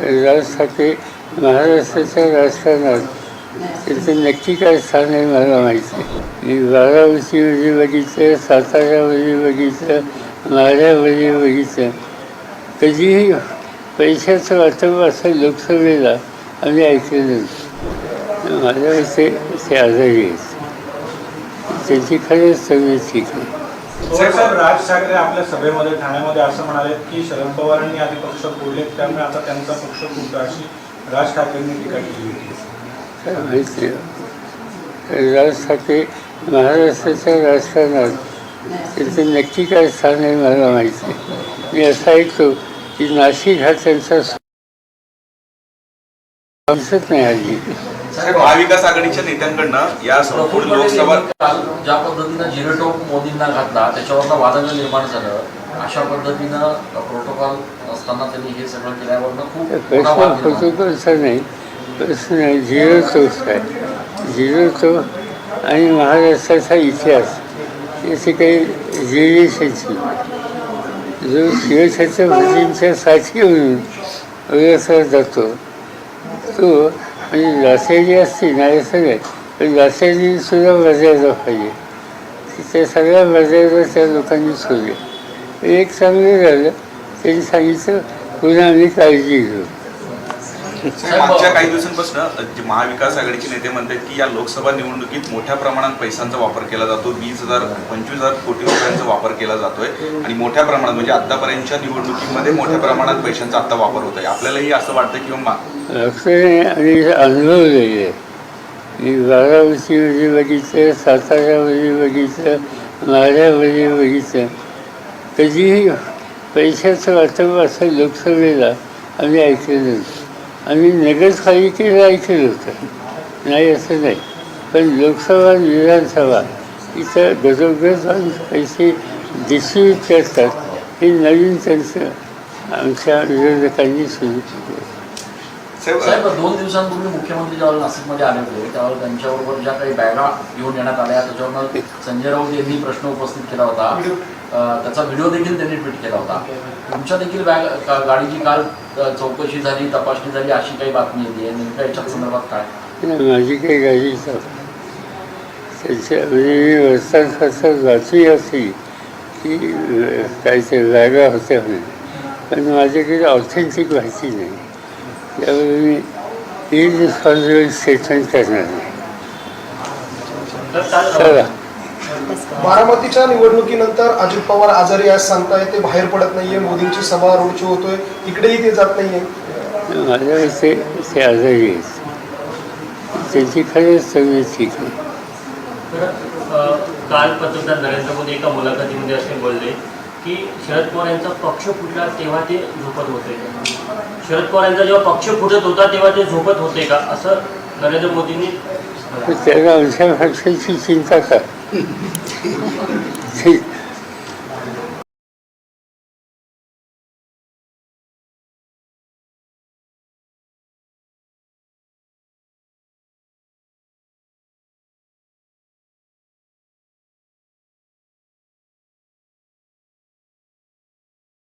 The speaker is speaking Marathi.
राजसाठी महाराष्ट्राच्या राजकारणात त्याचं नक्की काय स्थान आहे मला माहिती आहे मी वजी बघितलं साताऱ्यामध्ये बघितलं माढ्यामध्ये बघितलं कधीही पैशाचं वाटप असं लोकसभेला आम्ही ऐकलेलं माझ्या ते ते आजारी आहेत. त्याची खरंच सगळी ठीक आहे. साहेब राज ठाकरे आपल्या सभेमध्ये ठाण्यामध्ये असं म्हणाले की शरद पवारांनी आधी पक्ष फोडले त्यामुळे आता त्यांचा पक्ष फुटतो अशी राज ठाकरेंनी टीका केली होती. काय राज ठाकरे महाराष्ट्राच्या राजकारणात त्यांचं नक्की काय स्थान आहे मला माहिती मी असं ऐकतो की नाशिक हा त्यांचा समजत नाही हल्ली महाविकास आघाडीच्या नेत्यांकडनं या संपूर्ण लोकसभा ज्या पद्धतीनं जिरेटोप मोदींना घातला त्याच्यावरनं वादंग निर्माण झालं. अशा पद्धतीनं प्रोटोकॉल असताना त्यांनी हे सगळं केल्यावरनं खूप नाही. प्रश्न झिरो तोच आहे. झिरो तो आणि महाराष्ट्राचा इतिहास. याचे काही रिलेशनशिप जो शिवछत्रपतींच्या साथी म्हणून ओळखला जातो तो म्हणजे लासेरी असते नाही असं पण लासेरी सुद्धा पाहिजे त्या सगळ्या गरजेचं त्या लोकांनी सोडले एक चांगलं झालं त्यांनी सांगितलं पुन्हा आम्ही काळजी घेऊ साहेब, मागच्या काही दिवसांपासून जे महाविकास आघाडीचे नेते म्हणतात की या लोकसभा निवडणुकीत मोठ्या प्रमाणात पैशांचा वापर केला जातो वीस हजार पंचवीस हजार कोटी रुपयांचा वापर केला जातोय आणि मोठ्या प्रमाणात म्हणजे आतापर्यंतच्या निवडणुकीमध्ये मोठ्या प्रमाणात पैशांचा आता वापर होत आहे आपल्यालाही असं वाटतं की मा- आणि अनुभवलेले आहे मी बारामतीमध्ये बघितलं साताऱ्यामध्ये बघितलं बघितलं. कधीही पैशाचं वाटप असं लोकसभेला आम्ही आणि नगर खाली नगरपालिकेला ऐकलं होतं. नाही असं नाही. पण लोकसभा विधानसभा इथं गजोगज पैसे डिस्ट्रीब्यूट असतात हे नवीन त्यांचं आमच्या विरोधकांनी सुरू केलं. साहेब दोन दिवसांपूर्वी मुख्यमंत्री ज्यावेळेला नाशिकमध्ये आले होते. त्यावेळेला त्यांच्याबरोबर ज्या काही बॅगा घेऊन येण्यात आल्या त्याच्यावरनं संजय राऊत यांनी प्रश्न उपस्थित केला होता. त्याचा व्हिडिओ देखील त्यांनी ट्विट केला होता. तुमच्या देखील बॅग का- गाडीची काल चौकशी झाली तपासणी झाली अशी काही बातमी येते. आहे नेमक्या याच्या संदर्भात काय? नाही, माझी काही गाडी त्याच्या म्हणजे असली की अं, काही ते जागा होत्या पण माझ्याकडे ऑथेंटिक माहिती नाही. त्यामुळे मी इरिस्पॉन्सिबल स्टेटमेंट करणार नाही चला. बारामतीच्या निवडणुकीनंतर अजित पवार आजारी आज सांगताय ते बाहेर पडत नाहीये मोदींची सभा रोडची होतोय तिकडेही ते जात नाहीये. माझ्या ते ते आजारी आहेत. त्यांची खरंच तब्येत ठीक आहे. काल पंतप्रधान नरेंद्र मोदी एका मुलाखतीमध्ये असे बोलले की शरद पवार यांचा पक्ष फुटला तेव्हा ते झोपत होते. शरद पवार यांचा जेव्हा पक्ष फुटत होता तेव्हा ते झोपत होते का? असं नरेंद्र मोदींनी त्याला आमच्या पक्षाची चिंता का?